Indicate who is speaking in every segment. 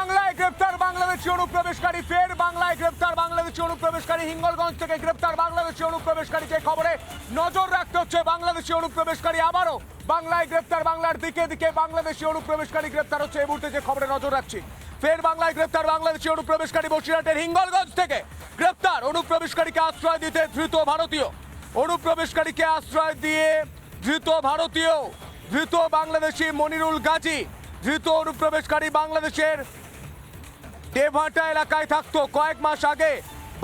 Speaker 1: বাংলায় গ্রেপ্তার বাংলাদেশি অনুপ্রবেশকারী, ফের বাংলায় গ্রেপ্তার বাংলাদেশি অনুপ্রবেশকারী, হিঙ্গলগঞ্জ থেকে গ্রেপ্তার বাংলাদেশি অনুপ্রবেশকারী যে খবরে নজর রাখতে হচ্ছে বাংলাদেশি অনুপ্রবেশকারী আবারও। বাংলায় গ্রেপ্তার বাংলার দিকে দিকে বাংলাদেশি অনুপ্রবেশকারী গ্রেপ্তার হচ্ছে। এই মুহূর্তে যে খবরে নজর রাখছি, ফের বাংলায় গ্রেপ্তার বাংলাদেশি অনুপ্রবেশকারী বসিরহাটের হিঙ্গলগঞ্জ থেকে গ্রেপ্তার অনুপ্রবেশকারীকে আশ্রয় দিতে ধৃত ভারতীয়। অনুপ্রবেশকারীকে আশ্রয় দিয়ে ধৃত ভারতীয়, ধৃত বাংলাদেশি মনিরুল গাজী, ধৃত অনুপ্রবেশকারী বাংলাদেশের দেভাটা এলাকায় থাকতো। কয়েক মাস আগে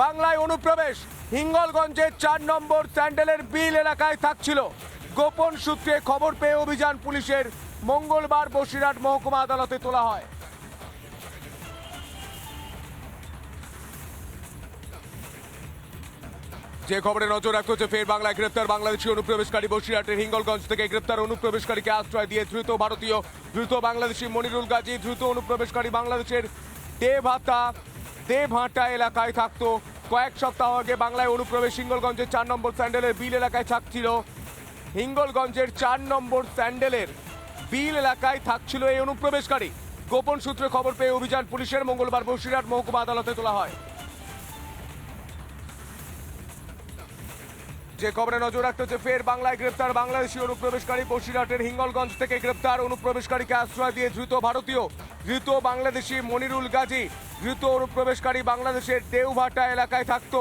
Speaker 1: বাংলায় অনুপ্রবেশ। হিঙ্গলগঞ্জের চার নম্বর স্যান্ডেলের বিল এলাকায় থাকছিল। গোপন সূত্রে খবর পেয়ে অভিযান পুলিশের মঙ্গলবার বসিরহাট মহকুমা আদালতে তোলা হয়। যে খবরে নজর রাখতে হচ্ছে, ফের বাংলায় গ্রেপ্তার বাংলাদেশি অনুপ্রবেশকারী বসিরহাটের হিঙ্গলগঞ্জ থেকে গ্রেপ্তার অনুপ্রবেশকারীকে আশ্রয় দিয়ে দ্রুত ভারতীয়, দ্রুত বাংলাদেশি মনিরুল গাজী, দ্রুত অনুপ্রবেশকারী বাংলাদেশের দেবহাতা দেভাটা এলাকায় থাকতো। কয়েক সপ্তাহ আগে বাংলায় অনুপ্রবেশ হিঙ্গলগঞ্জের চার নম্বর স্যান্ডেলের বিল এলাকায় থাকছিল। হিঙ্গলগঞ্জের চার নম্বর স্যান্ডেলের বিল এলাকায় থাকছিল এই অনুপ্রবেশকারী। গোপন সূত্রে খবর পেয়ে অভিযান পুলিশের মঙ্গলবার বসিরহাট মহকুমা আদালতে তোলা হয়। যে খবরে নজর রাখতে হচ্ছে, ফের বাংলায় গ্রেপ্তার বাংলাদেশি অনুপ্রবেশকারী বসিরহাটের হিঙ্গলগঞ্জ থেকে গ্রেপ্তার অনুপ্রবেশকারীকে আশ্রয় দিয়ে ধৃত ভারতীয়, ধৃত বাংলাদেশি মনিরুল গাজী, ধৃত অনুপ্রবেশকারী বাংলাদেশের দেওভাটা এলাকায় থাকতো।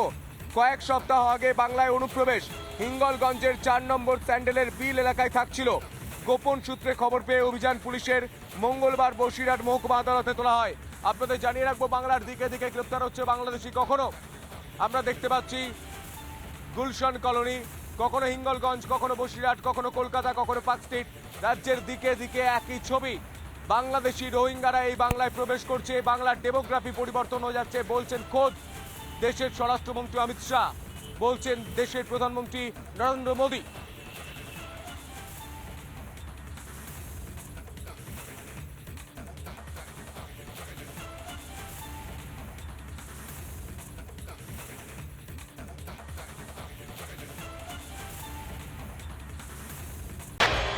Speaker 1: কয়েক সপ্তাহ আগে বাংলায় অনুপ্রবেশ হিঙ্গলগঞ্জের চার নম্বর স্যান্ডেলের বিল এলাকায় থাকছিল। গোপন সূত্রে খবর পেয়ে অভিযান পুলিশের মঙ্গলবার বসিরহাট মহকুমা আদালতে তোলা হয়। আপনাদের জানিয়ে রাখব, বাংলার দিকে দিকে গ্রেপ্তার হচ্ছে বাংলাদেশি কখনো? আমরা দেখতে পাচ্ছি গুলশন কলোনি, কখনো হিঙ্গলগঞ্জ, কখনো বসিরহাট, কখনো কলকাতা, কখনো পার্ক রাজ্যের দিকে দিকে একই ছবি। বাংলাদেশি রোহিঙ্গারা এই বাংলায় প্রবেশ করছে, বাংলার ডেমোগ্রাফি পরিবর্তন হয়ে যাচ্ছে, বলছেন খোদ দেশের স্বরাষ্ট্রমন্ত্রী অমিত শাহ, বলছেন দেশের প্রধানমন্ত্রী নরেন্দ্র মোদী।